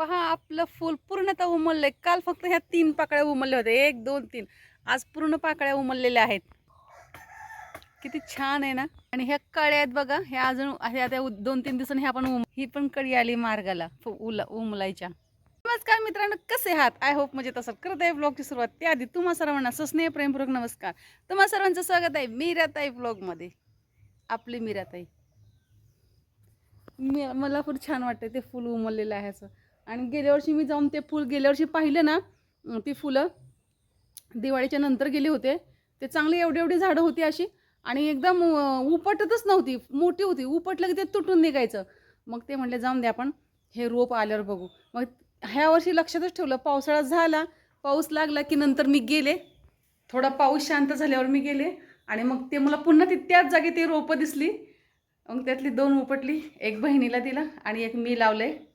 पहा आपलं फुल पूर्णतः उमललं आहे काल फक्त ह्या तीन पाकळ्या उमलल्या होत्या. एक दोन तीन. आज पूर्ण पाकळ्या उमललेल्या आहेत. किती छान आहे ना? आणि ह्या कळ्या आहेत बघा. ह्या अजून ह्या त्या दोन तीन दिवसांनी ह्या पण उम ही पण कळी आली मार्गाला उला उमलायच्या. नमस्कार मित्रांनो कसे आहात? आय होप म्हणजे तसं करत आहे ब्लॉगची सुरुवात. त्याआधी तुम्हा सर्वांना सस्नेह प्रेमपूर्वक नमस्कार. तुम्हा सर्वांचं स्वागत आहे मीराताई ब्लॉगमध्ये आपली मीराताई. मी मला खूप छान वाटतं ते फुल उमललेलं आहे असं. आणि गेल्या वर्षी मी जाऊन ते फुल गेल्या वर्षी पाहिलं ना ती फुलं दिवाळीच्या नंतर गेले होते. ते चांगली एवढी एवढी झाडं होती अशी आणि एकदम उपटतच नव्हती मोठी होती. उपटलं की ते तुटून निघायचं. मग ते म्हटले जाऊन द्या आपण हे रोप आल्यावर बघू. मग ह्या वर्षी लक्षातच ठेवलं पावसाळा झाला पाऊस लागला की नंतर मी गेले. थोडा पाऊस शांत झाल्यावर मी गेले आणि मग ते मला पुन्हा ती त्याच जागी ती रोपं दिसली. मग त्यातली दोन उपटली एक बहिणीला दिला आणि एक मी लावलं आहे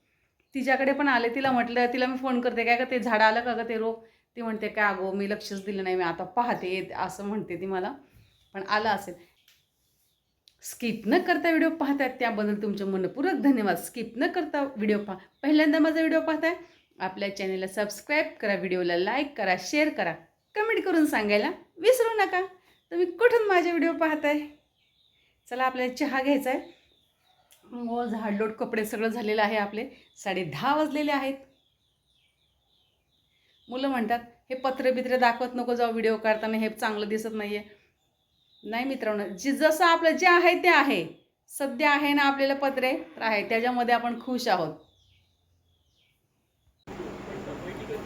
तिच्याकडे पण आले तिला म्हटलं तिला मी फोन करते काय का ते झाड आलं का ग ते रोप? ती म्हणते काय अगो मी लक्षच दिलं नाही मी आता पाहते असं म्हणते ती मला. पण आलं असेल. स्किप न करता व्हिडिओ पाहतायत त्याबद्दल तुमचे मनपूर्वक धन्यवाद. स्किप न करता व्हिडिओ पहा. पहिल्यांदा माझा व्हिडिओ पाहताय? आपल्या चॅनेलला सबस्क्राईब करा व्हिडिओला लाईक करा शेअर करा. कमेंट करून सांगायला विसरू नका. तुम्ही कुठून माझे व्हिडिओ पाहताय? चला आपल्याला चहा घ्यायचा आहे हो झाडलोट कपडे सगळं झालेलं आहे आपले. साडे दहा वाजलेले आहेत. मुलं म्हणतात हे पत्रे बित्रे दाखवत नको जाऊ व्हिडिओ काढताना हे चांगलं दिसत नाहीये. नाही मित्रांनो जे जसं आपलं जे आहे ते आहे. सध्या आहे ना आपल्याला पत्रे तर आहे. त्याच्यामध्ये आपण खुश आहोत.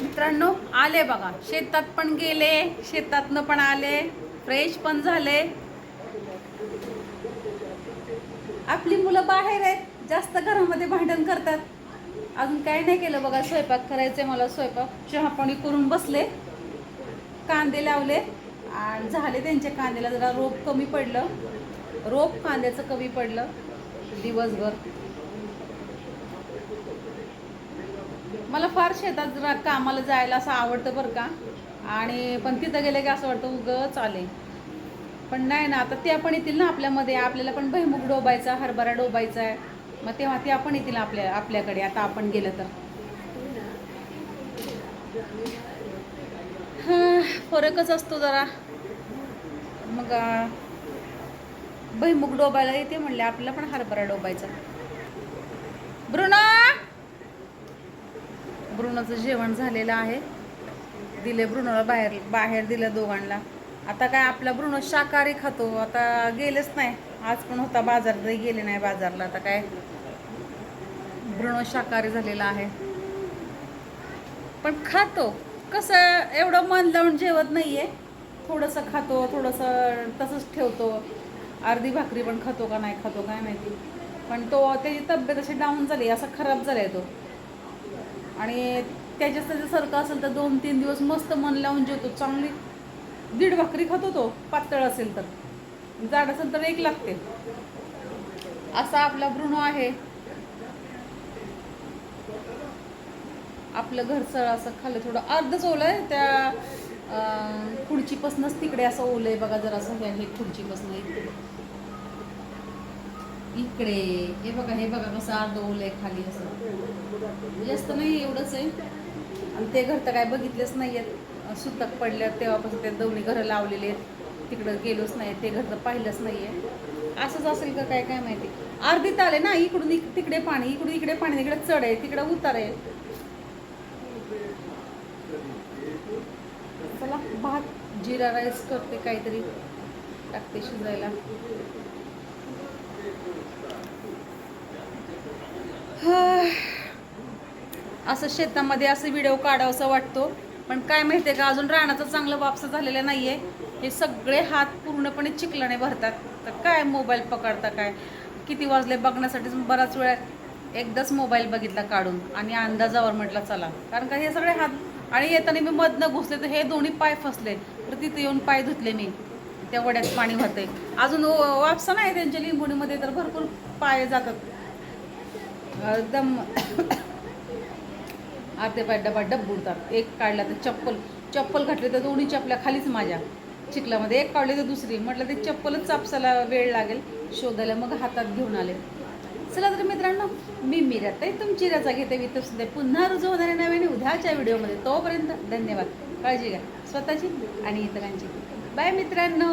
मित्रांनो आले बघा. शेतात पण गेले शेतातनं पण आले. फ्रेश पण झाले. आपली मुलं बाहेर आहेत जास्त घरामध्ये भांडण करतात. अजून काही नाही केलं बघा स्वयंपाक करायचंय मला स्वयंपाक. चहापाणी करून बसले कांदे लावले आणि झाले त्यांच्या कांद्याला जरा रोप कमी पडलं. रोप कांद्याचं कमी पडलं. दिवसभर. मला फार शेतात जरा कामाला जायला असं आवडतं बरं का. आणि पण तिथं गेले की असं वाटतं उगच आले पण नाही ना आता त्या पण येतील ना आपल्यामध्ये. आपल्याला पण भैमुख डोबायचा हरभरा डोबायचा आहे मग तेव्हा त्या पण येतील आपल्या आपल्याकडे. आता आपण गेलं तर. हां फरकच असतो जरा. मग भैमुख डोबायला येते म्हणले आपल्याला पण हरभरा डोबायचा. ब्रुना! ब्रुनाचं जेवण झालेलं आहे. दिले ब्रुनोला बाहेर बाहेर दिलं दोघांना. आता काय आपला ब्रुनो शाकाहारी खातो. आता गेलेच नाही. आज पण होता बाजार गेले नाही बाजारला. आता काय ब्रुनो शाकाहारी झालेला आहे. पण खातो. कसं एवढं मन लावून जेवत नाहीये. थोडंसं खातो थोडंसं तसंच ठेवतो. अर्धी भाकरी पण खातो का नाही खातो काय माहिती. पण तो त्याची तब्येत अशी डाऊन झाली असा खराब झालाय तो. आणि त्याच्यात सारखं असेल तर दोन तीन दिवस मस्त मन लावून जेवतो. चांगली दीड भाकरी खातो तो पातळ असेल तर. जाड असेल तर एक लागते. असा आपला भ्रूण आहे. आपलं घरचं असं खाल्लं थोडं अर्धच ओलं आहे त्या अं, खुर्चीपासूनच तिकडे असं ओलं आहे बघा जरा असं हे खुडची खुर्चीपासून इकडे. इकडे हे बघा हे बघा कसं अर्ध आहे खाली असं. म्हणजे जास्त नाही एवढंच आहे. आणि ते घर तर काय बघितलेच नाही आहेत. सुतक पडल्या तेव्हापासून त्या दोन्ही घरं लावलेले आहेत. तिकडं गेलोच नाही ते घर तर पाहिलंच नाही आहे. असंच असेल का काय काय माहिती? अर्धीत आले ना इकडून इक- तिकडे पाणी इकडून इकडे पाणी तिकडे चढ आहे तिकडे उतार आहे. चला भात जिरा राईस करते काहीतरी. टाकते शिजायला असं शेतामध्ये असं व्हिडिओ काढावंसं वाटतो. पण काय माहिती आहे का अजून रानाचं चांगलं वापसा झालेलं आहे हे सगळे हात पूर्णपणे चिखलाने भरतात. तर काय मोबाईल पकडता काय? किती वाजले बघण्यासाठी बराच वेळ एकदाच मोबाईल बघितला काढून. आणि अंदाजावर म्हटलं चला. कारण का हे सगळे हात आणि येताना मी मधनं घुसले तर हे दोन्ही पाय फसले. तर तिथे येऊन पाय धुतले मी. त्या वड्यात पाणी होते अजून वापसा नाही त्यांच्या लिंबोणीमध्ये तर भरपूर पाय जातात. एकदम अर्धे पाय डबा डब बुडतात. एक काढला तर चप्पल चप्पल घातली तर दोन्ही चपल्या खालीच माझ्या. चिखलामध्ये एक काढली तर दुसरी. म्हटलं ते चप्पलच चापसाला वेळ लागेल. शोधायला मग हातात घेऊन आले. चला तर मित्रांनो मी मिरत तुमची रजा घेते. मी तुमचे पुन्हा रुजू होणाऱ्या नव्याने उद्याच्या व्हिडिओमध्ये. तोपर्यंत धन्यवाद. काळजी घ्या. स्वतःची आणि इतरांची. बाय मित्रांनो.